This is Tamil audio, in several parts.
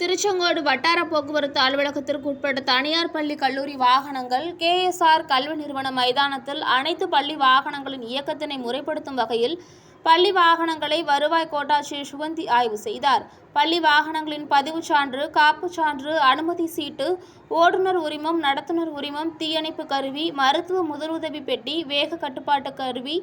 திருச்செங்கோடு வட்டார போக்குவரத்து அலுவலகத்திற்கு உட்பட்ட தனியார் பள்ளி கல்லூரி வாகனங்கள் கேஎஸ்ஆர் கல்வி நிறுவன மைதானத்தில் அனைத்து பள்ளி வாகனங்களின் இயக்கத்தினை முறைப்படுத்தும் வகையில் பள்ளி வாகனங்களை வருவாய் கோட்டாட்சியர் சுகந்தி ஆய்வு செய்தார். பள்ளி வாகனங்களின் பதிவுச் சான்று காப்புச் சான்று அனுமதி சீட்டு ஓட்டுநர் உரிமம் நடத்துனர் உரிமம் தீயணைப்பு கருவி மருத்துவ முதலுதவி பெட்டி வேக கட்டுப்பாட்டு கருவி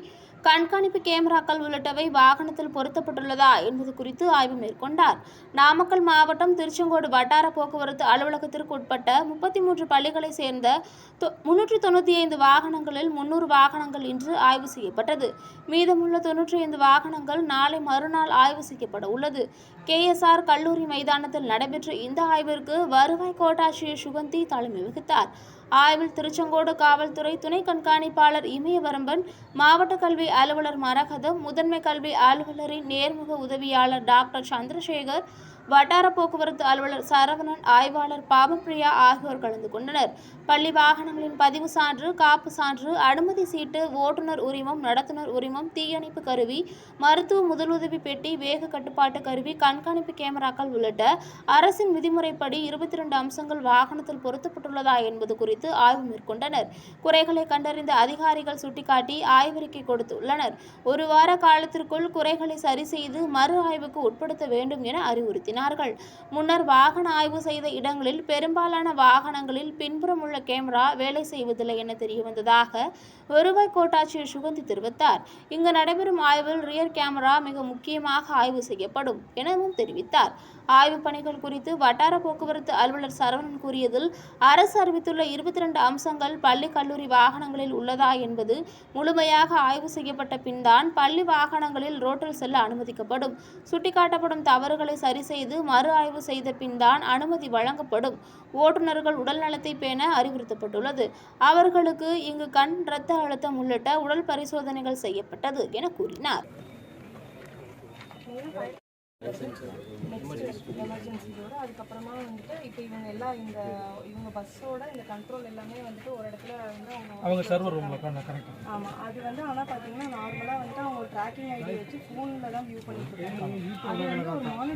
கண்காணிப்பு கேமராக்கள் உள்ளிட்டவை வாகனத்தில் பொருத்தப்பட்டுள்ளதா என்பது குறித்து ஆய்வு மேற்கொண்டார். நாமக்கல் மாவட்டம் திருச்செங்கோடு வட்டார போக்குவரத்து அலுவலகத்திற்கு உட்பட்ட முப்பத்தி மூன்று பள்ளிகளை சேர்ந்த முன்னூற்றி தொண்ணூற்றி ஐந்து வாகனங்களில் முன்னூறு வாகனங்கள் இன்று ஆய்வு செய்யப்பட்டது. மீதமுள்ள தொன்னூற்றி ஐந்து வாகனங்கள் நாளை மறுநாள் ஆய்வு செய்யப்பட உள்ளது கேஎஸ்ஆர் கல்லூரி மைதானத்தில் நடைபெற்ற இந்த ஆய்விற்கு வருவாய் கோட்டாட்சியர் சுகந்தி தலைமை வகித்தார். ஆய்வில் திருச்செங்கோடு காவல்துறை துணை கண்காணிப்பாளர் இமயவரம்பன் மாவட்ட கல்வி அலுவலர் மரகதம் முதன்மை கல்வி அலுவலரின் நேர்முக உதவியாளர் டாக்டர் சந்திரசேகர் வட்டார போக்குவரத்து அலுவலர் சரவணன் ஆய்வாளர் பாபப்பிரியா ஆகியோர் கலந்து கொண்டனர். பள்ளி வாகனங்களின் பதிவு சான்று காப்பு சான்று அனுமதி சீட்டு ஓட்டுநர் உரிமம் நடத்துனர் உரிமம் தீயணைப்பு கருவி மருத்துவ முதலுதவி பெட்டி வேக கட்டுப்பாட்டு கருவி கண்காணிப்பு கேமராக்கள் உள்ளிட்ட அரசின் விதிமுறைப்படி இருபத்தி ரெண்டு அம்சங்கள் வாகனத்தில் பொருத்தப்பட்டுள்ளதா என்பது குறித்து குறித்து ஆய்வு மேற்கொண்டனர். குறைகளை கண்டறிந்த அதிகாரிகள் சுட்டிக்காட்டி ஆய்வறிக்கை கொடுத்துள்ளனர். ஒரு வார காலத்திற்குள் குறைகளை சரி செய்து மறு ஆய்வுக்கு உட்படுத்த வேண்டும் என அறிவுறுத்தினார்கள். முன்னர் வாகன ஆய்வு செய்த இடங்களில் பெரும்பாலான வாகனங்களில் பின்புறம் உள்ள கேமரா வேலை செய்வதில்லை என தெரியவந்ததாக வருவாய் கோட்டாட்சியர் சுகந்தி தெரிவித்தார். இங்கு நடைபெறும் ஆய்வில் ரியர் கேமரா மிக முக்கியமாக ஆய்வு செய்யப்படும் எனவும் தெரிவித்தார். ஆய்வு பணிகள் குறித்து வட்டார போக்குவரத்து அலுவலர் சரவணன் கூறியதில் அரசு அறிவித்துள்ள இருபது இருபத்தி ரெண்டு அம்சங்கள் பள்ளி கல்லூரி வாகனங்களில் உள்ளதா என்பது முழுமையாக ஆய்வு செய்யப்பட்ட பின்தான் பள்ளி வாகனங்களில் ரோட்டில் செல்ல அனுமதிக்கப்படும். சுட்டிக்காட்டப்படும் தவறுகளை சரி செய்து மறு ஆய்வு செய்த பின்தான் அனுமதி வழங்கப்படும். ஓட்டுநர்கள் உடல் நலத்தை பேண அறிவுறுத்தப்பட்டுள்ளது. அவர்களுக்கு இங்கு கண் இரத்த அழுத்தம் உள்ளிட்ட உடல் பரிசோதனைகள் செய்யப்பட்டது என கூறினார். எமர்ஜென்சியோட அதுக்கப்புறமா வந்துட்டு இப்போ இவங்க எல்லாம் இந்த இவங்க பஸ்ஸோட இந்த கண்ட்ரோல் எல்லாமே வந்துட்டு ஒரு இடத்துல வந்து அவங்க சர்வர் ரூமில் கனெக்ட் ஆமாம் அது வந்து ஆனால் பார்த்தீங்கன்னா நார்மலாக வந்துட்டு அவங்க ட்ராக்கிங் ஐடி வச்சு ஃபோனில் தான் வியூ பண்ணிட்டு இருக்காங்க. அது வந்து ஒரு